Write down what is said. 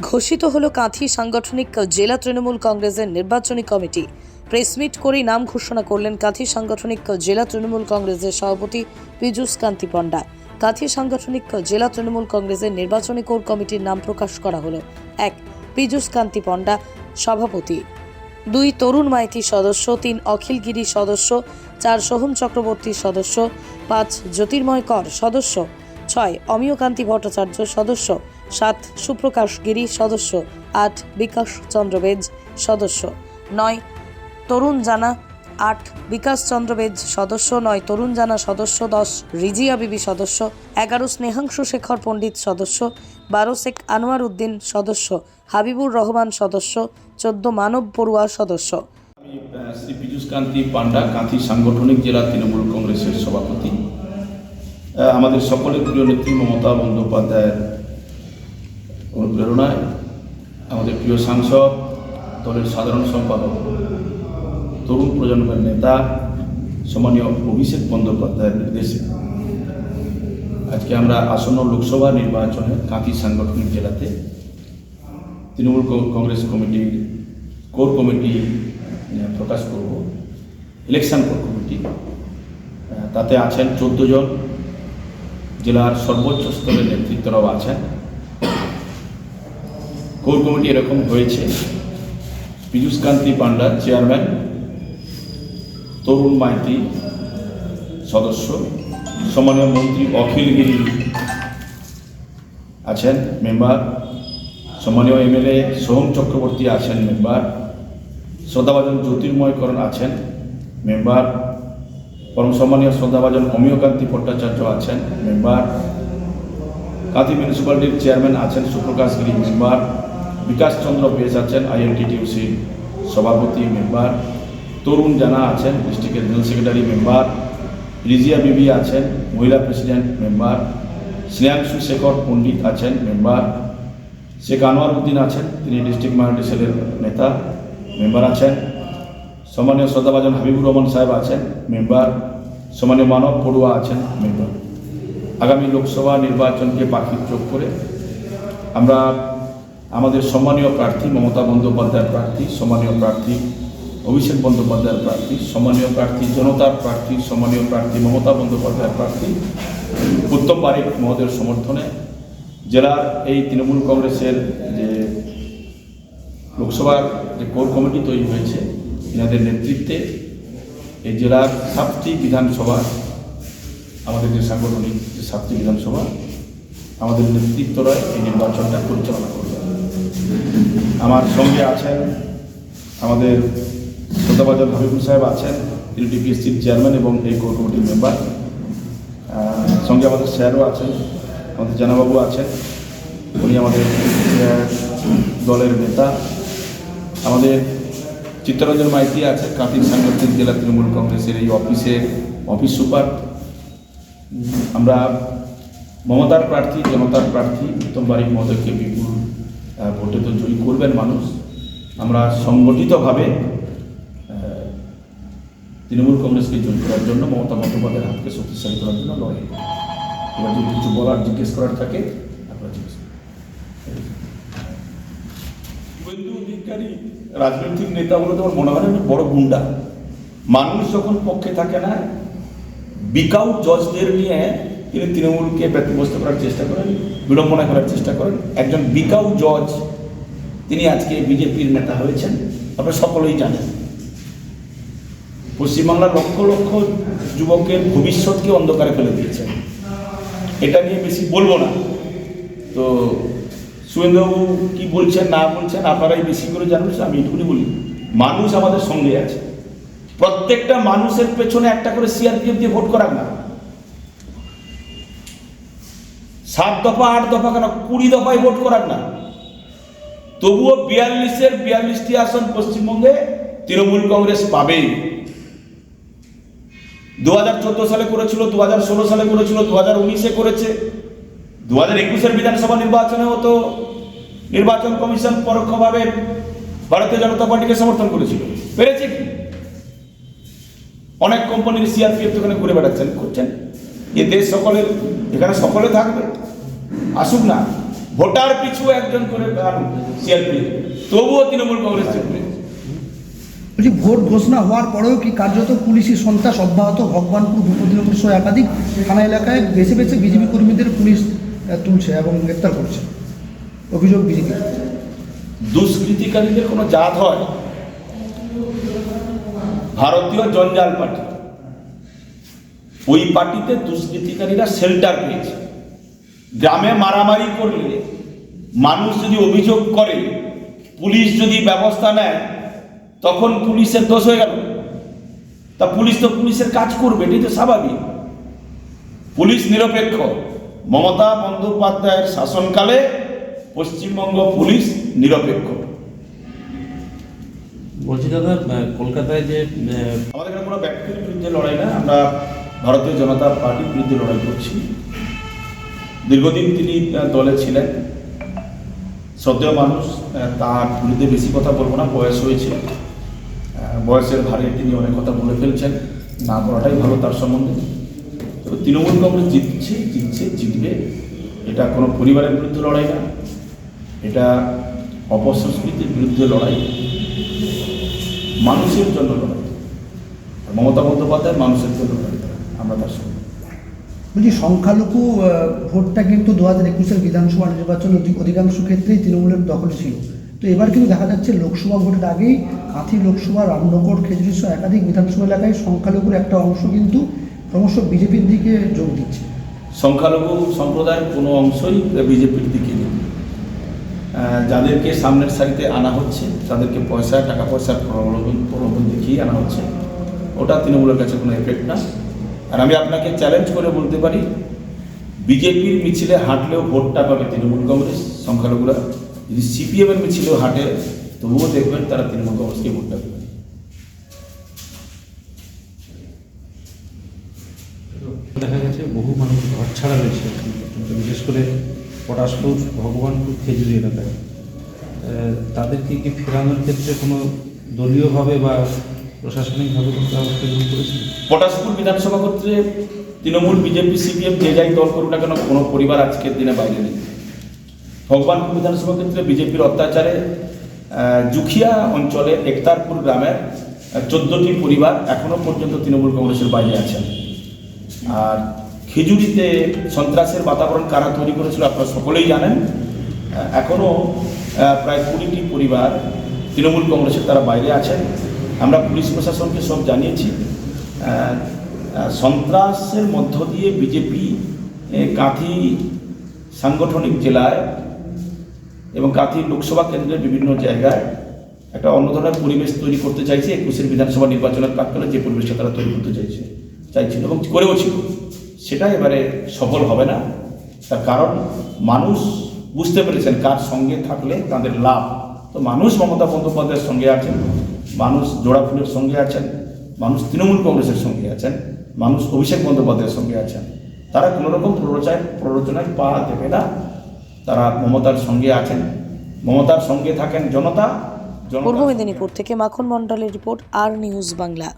ঘোষিত হলো কাঁথি সাংগঠনিক জেলা তৃণমূল কংগ্রেসের নির্বাচনী কমিটি। প্রেসমিট করেই নাম ঘোষণা করলেন কাঁথি সাংগঠনিক জেলা তৃণমূল কংগ্রেসের সভাপতি পীযূষ কান্তি পণ্ডা। কাঁথি সাংগঠনিক জেলা তৃণমূল কংগ্রেসের নির্বাচনী কোর কমিটির নাম প্রকাশ করা হলো এক, পীযূষ কান্তি পণ্ডা, সভাপতি। দুই, তরুণ মাইতি সদস্য। তিন অখিলগিরি সদস্য। চার, সোহম চক্রবর্তী সদস্য। পাঁচ, জ্যোতির্ময় কর সদস্য। ছয় অমিয়কান্তি ভট্টাচার্য সদস্য। সাত, সুপ্রকাশ গিরি সদস্য, আট, বিকাশ চন্দ্র বেজ সদস্য, নয়, তরুণ জানা, আট, বিকাশ চন্দ্র বেজ সদস্য, নয়, তরুণ জানা সদস্য, দশ রিজিয়া বিবি সদস্য, এগারো, স্নেহাংশু শেখর পণ্ডিত সদস্য, বারো, শেখ আনোয়ার উদ্দিন সদস্য, হাবিবুর রহমান সদস্য, চোদ্দ, মানব বড়ুয়া সদস্য। শ্রী পীযূষ কান্তি পান্ডা কাঁথি সাংগঠনিক জেলা তৃণমূল কংগ্রেসের সভাপতি। আমাদের সকলের প্রিয় নেত্রী মমতা বন্দ্যোপাধ্যায়ের অনুপ্রেরণায় আমাদের প্রিয় সাংসদ, দলের সাধারণ সম্পাদক, তরুণ প্রজন্মের নেতা, সম্মানীয় অভিষেক বন্দ্যোপাধ্যায়ের নির্দেশে। আজকে আমরা আসন্ন লোকসভা নির্বাচনে কাঁথি সাংগঠনিক জেলাতে তৃণমূল কংগ্রেস কমিটির কোর কমিটি প্রকাশ করব, ইলেকশন কোর কমিটি। তাতে আছেন চোদ্দ জন। জেলার সর্বোচ্চ স্তরের নেতৃত্বরাও আছেন। কোর কমিটি এরকম হয়েছে। পীযূষ কান্তি পান্ডা চেয়ারম্যান, তরুণ মাইতি সদস্য, সম্মানীয় মন্ত্রী অখিল গিরি আছেন, মেম্বার। সম্মানীয় এমএলএ সোহম চক্রবর্তী আছেন, মেম্বার। শ্রদ্ধাভাজন জ্যোতির্ময়করণ আছেন, মেম্বার। পরম সম্মানীয় শ্রদ্ধাভাজন অমিয়কান্তি ভট্টাচার্য আছেন, মেম্বার। কাঁথি মিউনিসিপ্যালিটির চেয়ারম্যান আছেন সুপ্রকাশ গিরি, মেম্বার। বিকাশ চন্দ্র বেশ আছেন আইএনটিটিউসি সভাপতি মেম্বার, তরুণ জানা আছেন ডিস্ট্রিক্টের general secretary member, Rizia Bibi আছেন মহিলা প্রেসিডেন্ট মেম্বার, স্নেহাংশু শেখর পণ্ডিত আছেন মেম্বার, শেখ আনোয়ার উদ্দিন আছেন, তিনি ডিস্ট্রিক্ট মাইনরিটি সেলের নেতা মেম্বার আছেন, সম্মানীয় শ্রদ্ধাভাজন হাবিবুর রহমান সাহেব আছেন মেম্বার, সম্মানীয় মানব পড়ুয়া আছেন মেম্বার। আগামী লোকসভা নির্বাচনকে পাখির চোখ করে আমরা আমাদের সম্মানীয় প্রার্থী মমতা বন্দ্যোপাধ্যায়ের প্রার্থী, সম্মানীয় প্রার্থী অভিষেক বন্দ্যোপাধ্যায়ের প্রার্থী, সম্মানীয় প্রার্থী জনতার প্রার্থী, সম্মানীয় প্রার্থী মমতা বন্দ্যোপাধ্যায়ের প্রার্থী, উত্তম বারিক মহোদয়ের সমর্থনে জেলার এই তৃণমূল কংগ্রেসের যে লোকসভার যে কোর কমিটি তৈরি হয়েছে, এনাদের নেতৃত্বে এই জেলার সাতটি বিধানসভা, আমাদের যে সাংগঠনিক যে সাতটি বিধানসভা, আমাদের নেতৃত্বরা এই নির্বাচনটা পরিচালনা করবে। আমার সঙ্গে আছেন আমাদের শ্রদ্ধাবাজার হাবিবুল সাহেব আছেন, তিনি ডিপিএসসির চেয়ারম্যান এবং এই কোর কমিটির মেম্বার। সঙ্গে আমাদের স্যারও আছেন, আমাদের জানাবাবু আছেন, উনি আমাদের দলের নেতা। আমাদের চিত্তরঞ্জন মাইতি আছে কাতির সাংগঠনিক জেলা তৃণমূল কংগ্রেসের এই অফিসের অফিস সুপার। আমরা মমতার প্রার্থী, জনতার প্রার্থী উত্তম বারিক মহোদয়কে বিপুল করবেন মানুষ, আমরা সংগঠিতভাবে তৃণমূল কংগ্রেসকে জয়ী করার জন্য মমতা বন্দ্যোপাধ্যায়ের হাতকে শক্তিশালী করার জন্য লড়াই। এবার যদি কিছু বলার জিজ্ঞেস করার থাকে, আপনারা জিজ্ঞেস রাজনৈতিক নেতা বলে তোমার মনে হয় না বড় গুন্ডা। মানুষ যখন পক্ষে থাকে না, বিকাউ জজদের নিয়ে তিনি তৃণমূলকে ব্যতিব্যস্ত করার চেষ্টা করেন, বিড়ম্বনা করার চেষ্টা করেন। একজন বিকাউ জজ তিনি আজকে বিজেপির নেতা হয়েছেন। আপনারা সকলেই জানেন। পশ্চিমবাংলার লক্ষ লক্ষ যুবকের ভবিষ্যৎকে অন্ধকারে ফেলে দিয়েছেন এটা নিয়ে বেশি বলব না। তো সুরেন্দ্রবাবু কি বলছেন, না বলছেন, আপনারাই বেশি করে জানুন আমি এটুকুনি বলি। মানুষ আমাদের সঙ্গে আছে। প্রত্যেকটা মানুষের পেছনে একটা করে সিআরপিএফ দিয়ে ভোট করাক না। সাত দফা, আট দফা কেন? কুড়ি দফায় ভোট করাক না। তবুও বিয়াল্লিশের বিয়াল্লিশটি আসন পশ্চিমবঙ্গে তৃণমূল কংগ্রেস পাবে দু হাজার চোদ্দ সালে করেছিল দু হাজার ষোলো সালে করেছিল দু হাজার উনিশে করেছে দু হাজার একুশের বিধানসভা নির্বাচনেও তো নির্বাচন কমিশন পরোক্ষভাবে ভারতীয় জনতা পার্টিকে সমর্থন করেছিল। পেরেছে কি? অনেক কোম্পানির সিআরপিএফ এখানে ঘুরে বেড়াচ্ছেন, করছেন। এ দেশ সকলের, এখানে সকলে থাকবে। আসুক না। ভোটার পিছু একজন করে সিআরপি তবুও তৃণমূল কংগ্রেস জিতবে বলছি ভোট ঘোষণা হওয়ার পরেও কি কার্যত পুলিশি সন্ত্রাস অব্যাহত ভগবানপুর ভূপতিনগর সহ একাধিক থানা এলাকায় বেছে বেছে বিজেপি কর্মীদের পুলিশ তুলছে এবং গ্রেপ্তার করছে? অভিযোগ বিজেপি। দুষ্কৃতিকারীদের কোনো জাত হয়? ভারতীয় জঞ্জাল পার্টি। ওই পার্টিতে দুষ্কৃতিকারীরা শেল্টার পেয়েছে। গ্রামে মারামারি করলে মানুষ যদি অভিযোগ করে পুলিশ যদি ব্যবস্থা নেয় তখন পুলিশের দোষ হয়ে গেল। তা পুলিশ তো পুলিশের কাজ করবে এটাই তো স্বাভাবিক। পুলিশ নিরপেক্ষ। মমতা বন্দ্যোপাধ্যায়ের শাসনকালে পশ্চিমবঙ্গ পুলিশ নিরপেক্ষ। বলছি দাদা কলকাতায় যে আমাদের এখানে কোনো ব্যক্তির বিরুদ্ধে লড়াই না আমরা ভারতীয় জনতা পার্টির বিরুদ্ধে লড়াই করছি। দীর্ঘদিন তিনি দলে ছিলেন। শ্রদ্ধেয় মানুষ তার বিরুদ্ধে বেশি কথা বলব না, বয়স হয়েছে। বয়সের ভারে তিনি অনেক কথা বলে ফেলছেন। না বলাটাই ভালো তার সম্বন্ধে। তো তৃণমূল কংগ্রেস জিতছে জিতছে, জিতবে। এটা কোনো পরিবারের বিরুদ্ধে লড়াই না। এটা অপসংস্কৃতির বিরুদ্ধে লড়াই। মানুষের জন্য লড়াই। মমতা বন্দ্যোপাধ্যায় মানুষের জন্য লড়াই। আমরা তার সঙ্গে বলছি, সংখ্যালঘু ভোটটা কিন্তু দু হাজার একুশের বিধানসভা নির্বাচন অধি- অধিকাংশ ক্ষেত্রেই তৃণমূলের দখলে ছিল। তো এবার কিন্তু দেখা যাচ্ছে লোকসভা ভোটের আগেই কাঁথি লোকসভা, রামনগর, খেজুরি সহ একাধিক বিধানসভা এলাকায় সংখ্যালঘুর একটা অংশ কিন্তু ক্রমশ বিজেপির দিকে যোগ দিচ্ছে। সংখ্যালঘু সম্প্রদায়ের কোনো অংশই বিজেপির দিকে নেই। যাদেরকে সামনের সারিতে আনা হচ্ছে, তাদেরকে পয়সা, টাকা পয়সার প্রলোভন প্রলোভন দেখিয়ে আনা হচ্ছে, ওটা তৃণমূলের কাছে কোনো এফেক্ট না। আর আমি আপনাকে চ্যালেঞ্জ করে বলতে পারি, বিজেপির মিছিলে হাঁটলেও ভোটটা পাবে তৃণমূল কংগ্রেস, সংখ্যালঘুরা। যদি সিপিএমের মিছিলেও হাঁটে, তবুও দেখবেন তারা তৃণমূল কংগ্রেসকে ভোটটা দেবে। দেখা গেছে বহু মানুষ ঘর ছাড়া রয়েছে। বিশেষ করে পটাশপুর, ভগবানপুর, খেজুরি এলাকায়। তাদেরকে কি ফেরানোর ক্ষেত্রে কোনো দলীয়ভাবে বা প্রশাসনিকভাবে পটাশপুর বিধানসভা ক্ষেত্রে তৃণমূল বিজেপি সিপিএম যে যাই দল করুক না কেন কোনো পরিবার আজকের দিনে বাইরে নেই। ভগবানপুর বিধানসভা ক্ষেত্রে বিজেপির অত্যাচারে জুখিয়া অঞ্চলে একতারপুর গ্রামের চোদ্দটি পরিবার এখনও পর্যন্ত তৃণমূল কংগ্রেসের বাইরে আছেন। আর খেজুরিতে সন্ত্রাসের বাতাবরণ কারা তৈরি করেছিল আপনারা সকলেই জানেন। আহ, এখনও প্রায় কুড়িটি পরিবার তৃণমূল কংগ্রেসের তারা বাইরে আছেন। আমরা পুলিশ প্রশাসনকে সব জানিয়েছি। সন্ত্রাসের মধ্য দিয়ে বিজেপি কাঁথি সাংগঠনিক জেলায় এবং কাঁথি লোকসভা কেন্দ্রের বিভিন্ন জায়গায় একটা অন্য ধরনের পরিবেশ তৈরি করতে চাইছে। একুশের বিধানসভা নির্বাচনের প্রাক্কালে যে পরিবেশটা তারা তৈরি করতে চাইছে, চাইছিল এবং করেও ছিল। সেটা এবারে সফল হবে না। তার কারণ মানুষ বুঝতে পেরেছেন কার সঙ্গে থাকলে তাদের লাভ। তো মানুষ মমতা বন্দ্যোপাধ্যায়ের সঙ্গে আছেন। মানুষ জোড়া ফুলের সঙ্গে আছেন মানুষ তৃণমূল কংগ্রেসের সঙ্গে আছেন মানুষ অভিষেক বন্দ্যোপাধ্যায়ের সঙ্গে আছেন। তারা কোনো রকম প্ররোচনায় প্ররোচনায় পা দেবে না। তারা মমতার সঙ্গে আছেন। মমতার সঙ্গে থাকেন জনতা। পূর্ব মেদিনীপুর থেকে মাখন মণ্ডলের রিপোর্ট আর নিউজ বাংলা।